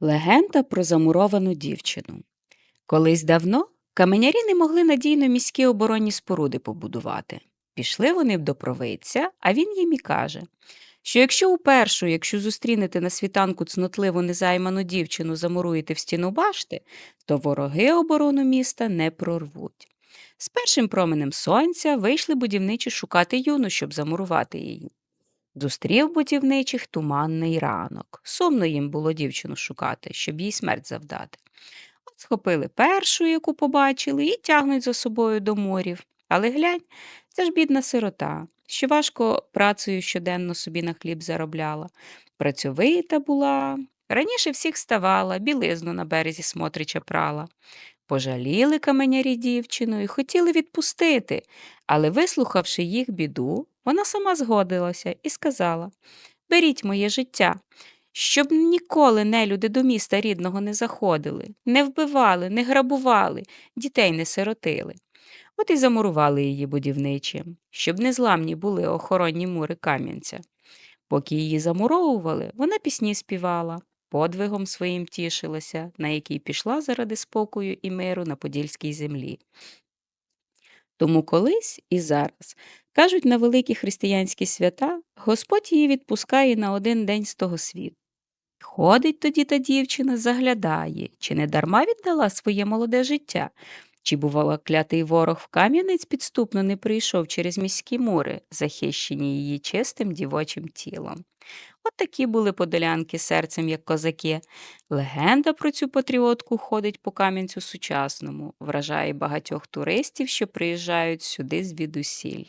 Легенда про замуровану дівчину. Колись давно каменярі не могли надійно міські оборонні споруди побудувати. Пішли вони до провидця, а він їм і каже, що якщо упершу, якщо зустрінете на світанку цнотливу незайману дівчину, замуруєте в стіну башти, то вороги оборону міста не прорвуть. З першим променем сонця вийшли будівничі шукати юну, щоб замурувати її. Зустрів будівничих туманний ранок. Сумно їм було дівчину шукати, щоб їй смерть завдати. От схопили першу, яку побачили, і тягнуть за собою до морів. Але глянь, це ж бідна сирота, що важко працею щоденно собі на хліб заробляла. Працьовита була, раніше всіх ставала, білизну на березі смотрича прала. Пожаліли каменярі дівчину і хотіли відпустити, але, вислухавши їх біду, вона сама згодилася і сказала Беріть моє життя, щоб ніколи нелюди до міста рідного не заходили, не вбивали, не грабували, дітей не сиротили. От і замурували її будівничі, щоб незламні були охоронні мури Кам'янця. Поки її замуровували, вона пісні співала, подвигом своїм тішилася, на який пішла заради спокою і миру на подільській землі. Тому колись і зараз, кажуть, на великі християнські свята Господь її відпускає на один день з того світу. Ходить тоді та дівчина, заглядає, чи не дарма віддала своє молоде життя, чи, бувало, клятий ворог в Кам'янець підступно не прийшов через міські мури, захищені її чистим дівочим тілом. От такі були подолянки серцем, як козаки. Легенда про цю патріотку ходить по Кам'янцю сучасному, вражає багатьох туристів, що приїжджають сюди звідусіль.